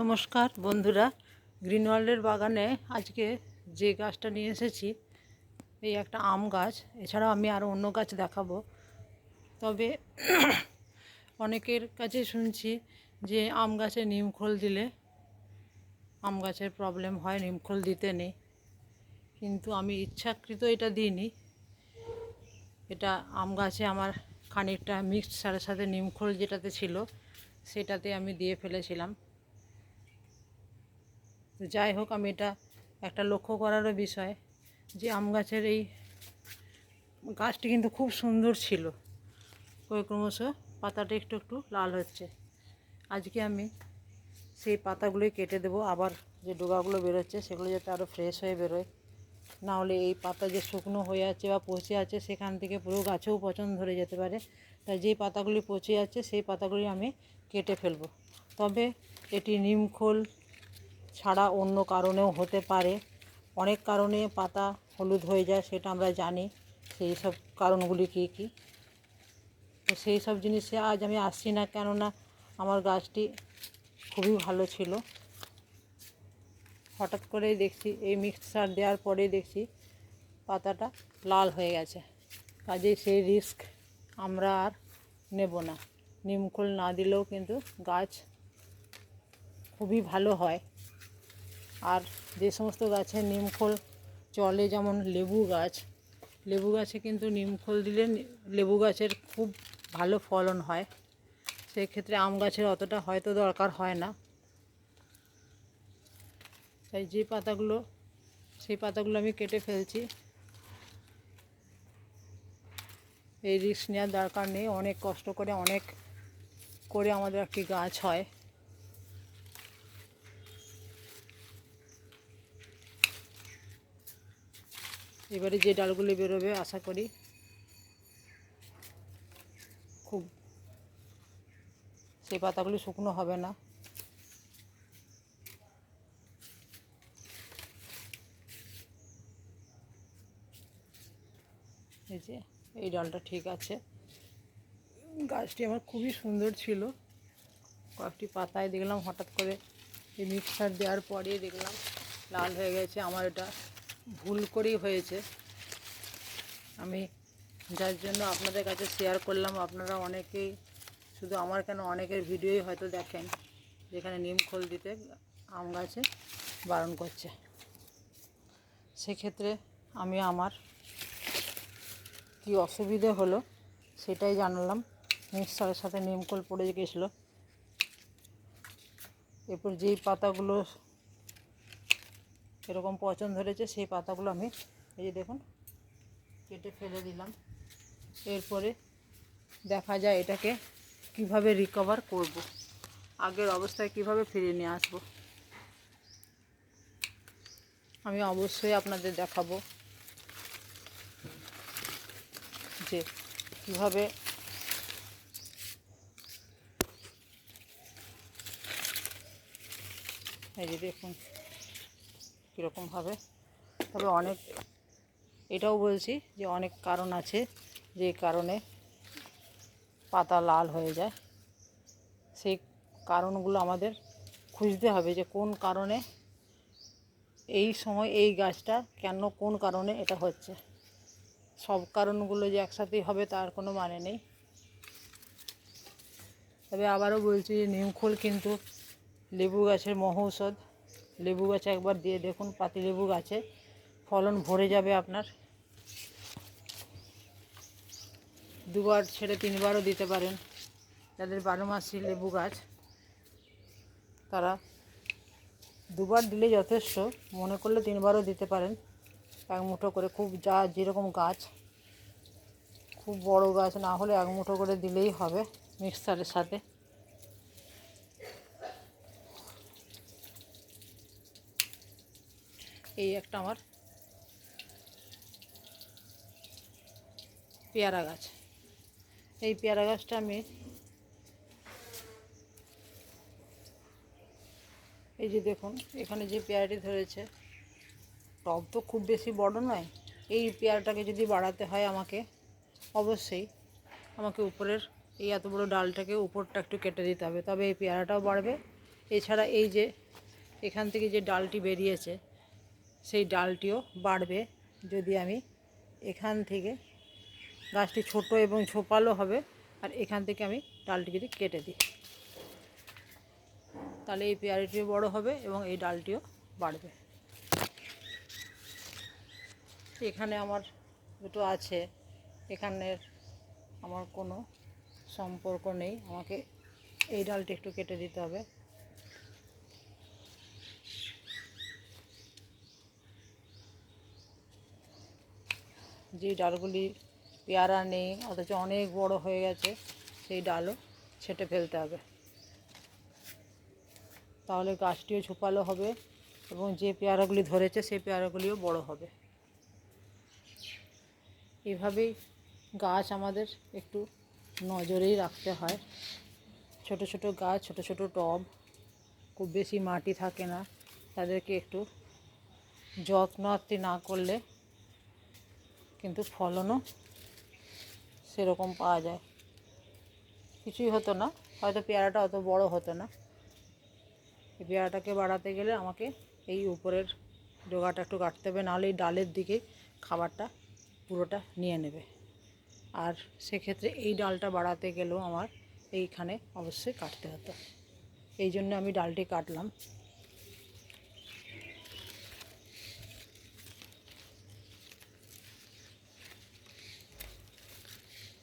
নমস্কার বন্ধুরা গ্রিন ওয়ার্ল্ডের বাগানে আজকে যে গাছটা নিয়ে এসেছি, এই একটা আম গাছ। এছাড়াও আমি আরও অন্য গাছ দেখাবো। তবে অনেকের কাছে শুনছি যে আম গাছে নিমখোল দিলে আম গাছের প্রবলেম হয় নিমখোল দিতে নেই। কিন্তু আমি ইচ্ছাকৃত এটা দিইনি। এটা আম গাছে আমার খানিকটা মিক্সড সারের সাথে নিমখোল যেটাতে ছিল, সেটাতে আমি দিয়ে ফেলেছিলাম। তো যাই হোক, আমি এটা একটা লক্ষ্য করারও বিষয় যে আম গাছের এই গাছটি কিন্তু খুব সুন্দর ছিল। ওই ক্রমশ পাতাটা একটু একটু লাল হচ্ছে। আজকে আমি সেই পাতাগুলোই কেটে দেবো। আবার যে ডোগাগুলো বেরোচ্ছে, সেগুলো যাতে আরও ফ্রেশ হয়ে বেরোয়। না হলে এই পাতা যে শুকনো হয়ে আছে বা পচে আছে, সেখান থেকে পুরো গাছেও পচন ধরে যেতে পারে। তাই যেই পাতাগুলি পচে যাচ্ছে সেই পাতাগুলি আমি কেটে ফেলব। তবে এটি নিমখোল ছাড়া অন্য কারণেও হতে পারে। অনেক কারণে পাতা হলুদ হয়ে যায়, সেটা আমরা জানি। সেই সব কারণগুলি কী কী? তো সেই সব জিনিসে আজ আমি আসছি না, কেননা আমার গাছটি খুবই ভালো ছিল। হঠাৎ করেই দেখছি, এই মিক্সার দেওয়ার পরেই দেখছি পাতাটা লাল হয়ে গেছে। কাজেই সেই রিস্ক আমরা আর নেব না। নিমখোল না দিলেও কিন্তু গাছ খুবই ভালো হয়। আর যে সমস্ত গাছে নিমখোল চলে, যেমন লেবু গাছ, লেবু গাছে কিন্তু নিমখোল দিলে লেবু গাছের খুব ভালো ফলন হয়। সেক্ষেত্রে আম গাছের অতটা হয়তো দরকার হয় না। তাই যে পাতাগুলো, সেই পাতাগুলো আমি কেটে ফেলছি। এই রিস্ক নেওয়ার দরকার নেই, অনেক কষ্ট করে, অনেক করে আমাদের একটি গাছ হয়। এবারে যে ডালগুলি বেরোবে, আশা করি খুব সেই পাতাগুলি শুকনো হবে না। এই যে, এই ডালটা ঠিক আছে। গাছটি আমার খুবই সুন্দর ছিল। কয়েকটি পাতায় দেখলাম, হঠাৎ করে এই মিক্সার দেওয়ার পরেই দেখলাম, লাল হয়ে গেছে আমার এটা। ভুল করেই হয়েছে। আমি যার জন্য আপনাদের কাছে শেয়ার করলাম, আপনারা অনেকেই শুধু আমার কেন অনেকের ভিডিওই হয়তো দেখেন, যেখানে নিম খোল দিতে আম গাছে বারণ করছে। সেক্ষেত্রে আমি আমার কী অসুবিধে হলো সেটাই জানালাম। মিক্সারের সাথে নিমকোল পড়ে গেছিল। এরপর যেই পাতাগুলো এরকম পচন ধরেছে, সেই পাতাগুলো আমি এই যে দেখুন, কেটে ফেলে দিলাম এরপরে দেখা যায় এটাকে কীভাবে রিকভার করব। আগের অবস্থায় কীভাবে ফিরিয়ে নিয়ে আসব আমি অবশ্যই আপনাদের দেখাবো যে কীভাবে এই যে দেখুন কীরকমভাবে তবে অনেক, এটাও বলছি যে অনেক কারণ আছে যে কারণে পাতা লাল হয়ে যায়। সেই কারণগুলো আমাদের খুঁজতে হবে যে কোন কারণে এই সময় এই গাছটা কেন কোন কারণে এটা হচ্ছে। সব কারণগুলো যে একসাথেই হবে তার কোনো মানে নেই। তবে আবারও বলছি যে নিমখোল কিন্তু লেবু গাছের মহৌষধ লেবু গাছে একবার দিয়ে দেখুন, পাতি লেবু গাছে। ফলন ভরে যাবে আপনার। দুবার ছেড়ে তিনবারও দিতে পারেন যাদের বারো মাসি লেবু গাছ। তারা দুবার দিলে যথেষ্ট, মনে করলে তিনবারও দিতে পারেন। এক মুঠো করে খুব যা যেরকম গাছ, খুব বড় গাছ না হলে এক মুঠো করে দিলেই হবে মিক্সারের সাথে। এই একটা আমার পেয়ারা গাছ। এই পেয়ারা গাছটা আমি এই যে দেখুন, এখানে যে পেয়ারাটি ধরেছে, টব তো খুব বেশি বড় নয়। এই পেয়ারাটাকে যদি বাড়াতে হয় আমাকে, অবশ্যই আমাকে উপরের এই এত বড় ডালটাকে উপরটা একটু কেটে দিতে হবে। তবে এই পেয়ারাটাও বাড়বে। এছাড়া এই যে এখান থেকে যে ডালটি বেরিয়েছে সেই ডালটিও বাড়বে যদি আমি এখান থেকে গাছটি ছোট এবং ঝোপালো হবে, আর এখান থেকে আমি ডালটি যদি কেটে দিই। তাহলে এই পেয়ারাটিও বড় হবে এবং এই ডালটিও বাড়বে। এখানে আমার দুটো আছে। এখানের আমার কোনো সম্পর্ক নেই। আমাকে এই ডালটি একটু কেটে দিতে হবে। যে ডালগুলি পেয়ারা নেই, অথচ অনেক বড় হয়ে গেছে, সেই ডালও ছেটে ফেলতে হবে। তাহলে গাছটিও ঝোপালো হবে এবং যে পেয়ারাগুলি ধরেছে, সেই পেয়ারাগুলিও বড় হবে। এভাবেই গাছ আমাদের একটু নজরেই রাখতে হয়। ছোট ছোট গাছ, ছোট ছোট টব, খুব বেশি মাটি থাকে না। তাদেরকে একটু যত্ন আত্তি না করলে কিন্তু ফলনও সেরকম পাওয়া যায়। কিছুই হতো না। হয়তো পেয়ারাটা অত বড় হতো না। এই পেয়ারাটাকে বাড়াতে গেলে আমাকে এই উপরের ডোগাটা একটু কাটতে হবে, নাহলে এই ডালের দিকে খাবারটা পুরোটা নিয়ে নেবে। আর সেক্ষেত্রে এই ডালটা বাড়াতে গেলেও আমার এইখানে অবশ্যই কাটতে হতো। এই জন্য আমি ডালটি কাটলাম।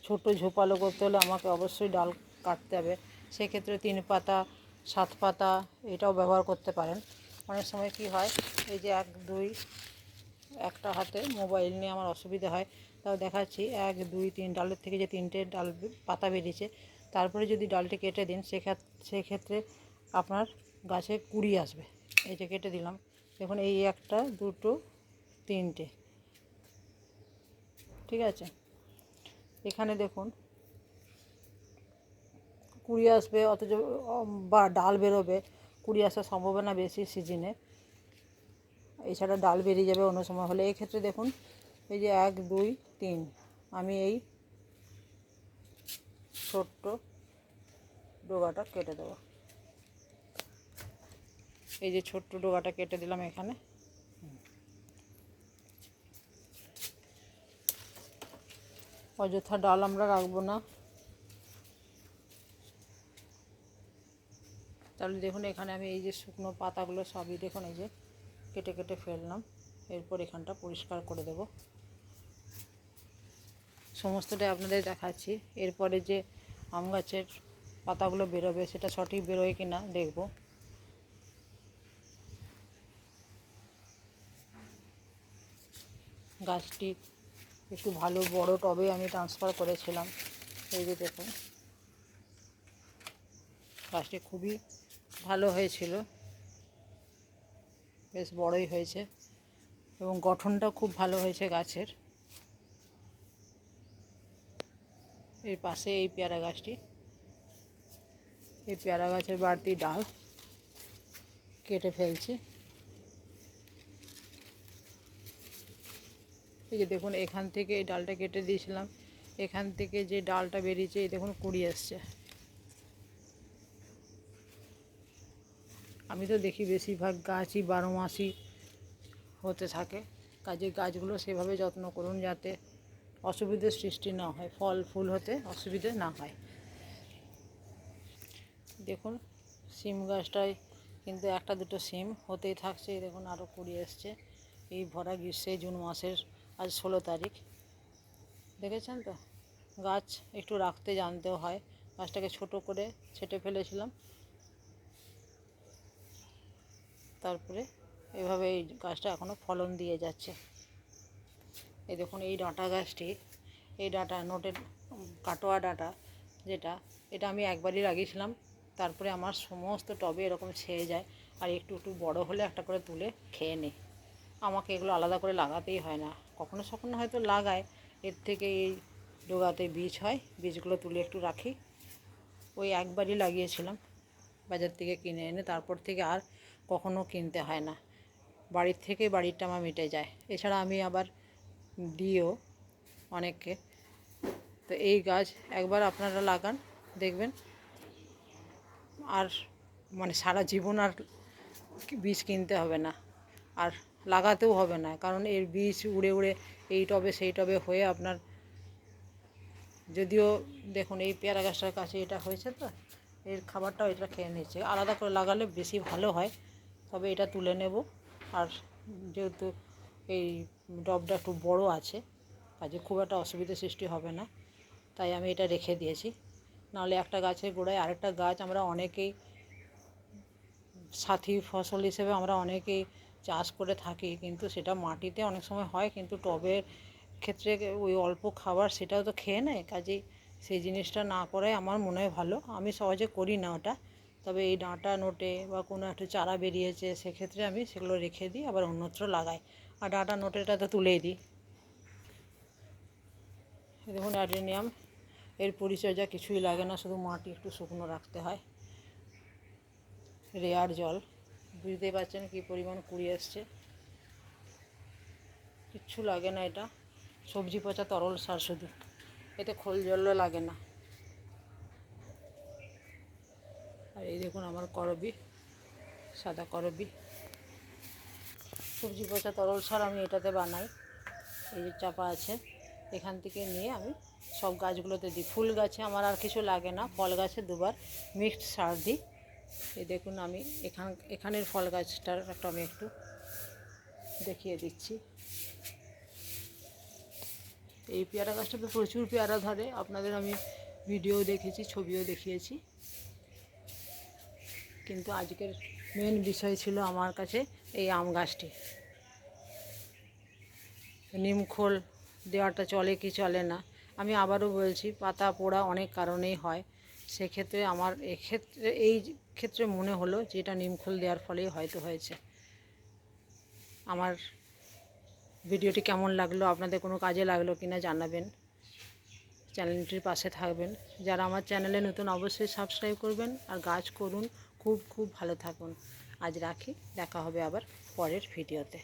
ছোট ঝোপালো করতে হলে আমাকে অবশ্যই ডাল কাটতে হবে। সেক্ষেত্রে তিন পাতা, সাত পাতা এটাও ব্যবহার করতে পারেন। অনেক সময় কি হয়, এই যে এক, দুই, একটা হাতে মোবাইল নিয়ে আমার অসুবিধা হয়, তাও দেখাচ্ছি এক, দুই, তিন, ডালের থেকে যে তিনটে ডাল পাতা বেরিয়েছে, তারপরে যদি ডালটি কেটে দিন সেক্ষেত্রে আপনার গাছে কুড়ি আসবে। এই যে কেটে দিলাম, দেখুন এই একটা, দুটো, তিনটে। ঠিক আছে? এখানে দেখুন, কুড়ি আসবে, অথচ বা ডাল বেরোবে, কুড়ি আসার সম্ভাবনা বেশি সিজনে এছাড়া ডাল বেরিয়ে যাবে অন্য সময়, হলে এই ক্ষেত্রে দেখুন, এই যে এক, দুই, তিন, আমি এই ছোট্ট ডোগাটা কেটে দেবো। এই যে ছোট্ট ডোগাটা কেটে দিলাম এখানে। অযথা ডাল আমরা রাখব না। তাহলে দেখুন এখানে আমি এই যে শুকনো পাতাগুলো সবই দেখুন এই যে কেটে কেটে ফেললাম। এরপর এখানটা পরিষ্কার করে দেব। সমস্তটাই আপনাদের দেখাচ্ছি। এরপরে যে আম গাছের পাতাগুলো বেরোবে সেটা সঠিক বেরোয় কি না দেখব। গাছটি একটু ভালো বড় টবে আমি ট্রান্সফার করেছিলাম। এই যে দেখুন। গাছটি খুবই ভালো হয়েছিল। বেশ বড়ই হয়েছে এবং গঠনটা খুব ভালো হয়েছে গাছের। এর পাশে এই পেয়ারা গাছটি। এই পেয়ারা গাছের বাড়তি ডাল কেটে ফেলছি। এই যে দেখুন, এখান থেকে এই ডালটা কেটে দিয়েছিলাম। এখান থেকে যে ডালটা বেরিয়েছে, এই দেখুন, কুড়ি আসছে। আমি তো দেখি বেশিরভাগ গাছই বারো মাসই হতে থাকে। কাজে গাছগুলো সেভাবে যত্ন করুন যাতে অসুবিধার সৃষ্টি না হয়, ফল, ফুল হতে অসুবিধে না হয়। দেখুন, সিম গাছটায় কিন্তু একটা দুটো সিম হতেই থাকছে। দেখুন আরও কুড়ি এসছে এই ভরা গ্রীষ্মে জুন মাসের আজ ষোলো তারিখ। দেখেছেন তো? গাছ একটু রাখতে জানতেও হয়। গাছটাকে ছোট করে ছেটে ফেলেছিলাম। তারপরে এভাবে এই গাছটা এখনও ফলন দিয়ে যাচ্ছে। এই দেখুন, এই ডাঁটা গাছটি, এই ডাঁটা, নোটের কাটোয়া ডাঁটা যেটা, এটা আমি একবারই লাগিয়েছিলাম। তারপরে আমার সমস্ত টবে এরকম ছেয়ে যায়। আর একটু একটু বড় হলে একটা করে তুলে খেয়ে নিই আমাকে এগুলো আলাদা করে লাগাতেই হয় না। কখনো সখনো হয়তো লাগায়। এর থেকে এই ডোগাতে বীজ হয়, বীজগুলো তুলে একটু রাখি। ওই একবারই লাগিয়েছিলাম, বাজার থেকে কিনে এনে তারপর থেকে আর কখনো কিনতে হয় না। বাড়ির থেকে বাড়িরটা আমার মিটে যায়। এছাড়া আমি আবার দিও অনেককে। তো এই গাছ একবার আপনারা লাগান, দেখবেন। আর মানে সারা জীবন আর বীজ কিনতে হবে না। আর লাগাতেও হবে না। কারণ এর বীজ উড়ে উড়ে এই টবে সেই টবে হয়ে আপনার যদিও দেখুন এই পেয়ারা গাছটার কাছে এটা হয়েছে তো, এর খাবারটাও এটা খেয়ে নিচ্ছে আলাদা করে লাগালে বেশি ভালো হয়, তবে এটা তুলে নেব। আর যেহেতু এই ডবটা একটু বড় আছে কাজে খুব একটা অসুবিধা সৃষ্টি হবে না। তাই আমি এটা রেখে দিয়েছি। নাহলে একটা গাছের গোড়ায় আরেকটা গাছ আমরা অনেকেই সাথী ফসল হিসেবে আমরা অনেকেই চাষ করে থাকি, কিন্তু সেটা মাটিতে অনেক সময় হয়, কিন্তু টবের ক্ষেত্রে ওই অল্প খাবার সেটাও তো খেয়ে নেয়। কাজেই সেই জিনিসটা না করাই আমার মনে হয় ভালো। আমি সহজে করি না ওটা। তবে এই ডাঁটা নোটে বা কোনো একটা চারা বেরিয়েছে, সেক্ষেত্রে আমি সেগুলো রেখে দিই, আবার অন্যত্র লাগাই। আর ডাঁটা নোটেটা তো তুলেই দিই। দেখুন, অ্যাডেনিয়াম, এর পরিচর্যা কিছুই লাগে না, শুধু মাটি একটু শুকনো রাখতে হয়। রেয়ার জল। বুঝতেই পারছেন কী পরিমাণ কুড়ি এসছে। কিচ্ছু লাগে না এটা। সবজি পচা তরল সার শুধু। এতে খোল জলও লাগে না। আর এই দেখুন আমার করবি, সাদা করবি। সবজি পচা তরল সার আমি এটাতে বানাই। এই যে চাপা আছে, এখান থেকে নিয়ে আমি সব গাছগুলোতে দিই। ফুল গাছে আমার আর কিছু লাগে না, ফল গাছে দুবার মিক্সড সার দিই। এই দেখুন আমি এখান, এখানের ফল গাছটার একটা আমি একটু দেখিয়ে দিচ্ছি। এই পেয়ারা গাছটাতে প্রচুর পেয়ারা ধরে, আপনাদের আমি ভিডিও দেখেছি, ছবিও দেখিয়েছি। কিন্তু আজকের মেন বিষয় ছিল আমার কাছে এই আম গাছটি। নিমখোল দেওয়াটা চলে কি চলে না? আমি আবারও বলছি, পাতা পোড়া অনেক কারণেই হয়। সেক্ষেত্রে আমার এক্ষেত্রে, এই ক্ষেত্রে মনে হলো যে এটা নিমখোল দেওয়ার ফলেই হয়তো হয়েছে। আমার ভিডিওটি কেমন লাগল, আপনাদের কোনো কাজে লাগল কি না জানাবেন। চ্যানেলটির পাশে থাকবেন। যারা আমার চ্যানেলে নতুন অবশ্যই সাবস্ক্রাইব করবেন আর গাছ করুন। খুব খুব ভালো থাকুন। আজ রাখি, দেখা হবে আবার পরের ভিডিওতে।